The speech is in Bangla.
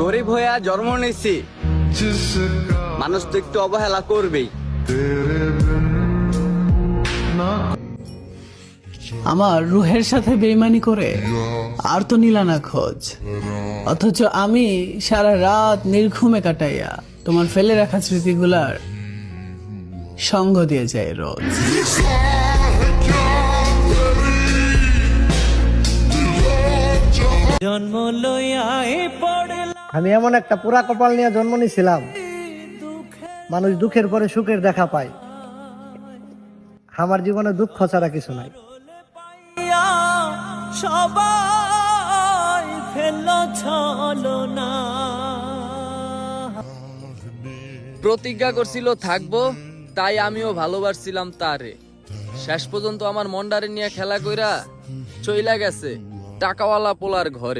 গরিব হয়ে জন্ম নিয়েছি মানুষ তো একটু অবহেলা করবেই। আমার রুহের সাথে বেইমানি করে আর তো নিলা না খোঁজ। অথচ আমি সারা রাত নির্ঘুমে কাটাইয়া তোমার ফেলে রাখা স্মৃতিগুলার সঙ্গ দিয়ে যাই রোজ। জন্ম লইয়া পড়লাম আমি এমন একটা পুরা কপাল নিয়ে জন্ম নিয়েছিলাম। মানুষ দুঃখের পরে সুখের দেখা পায়। আমার জীবনে দুঃখ ছাড়া কিছু নাই। সবাই ফেল ছলো না প্রতিজ্ঞা করছিল থাকব তাই আমিও ভালোবাসছিলাম তারে। শেষ পর্যন্ত আমার মন্ডারে নিয়ে খেলা কইরা চইলা গেছে টাকাওয়ালা পোলার ঘরে।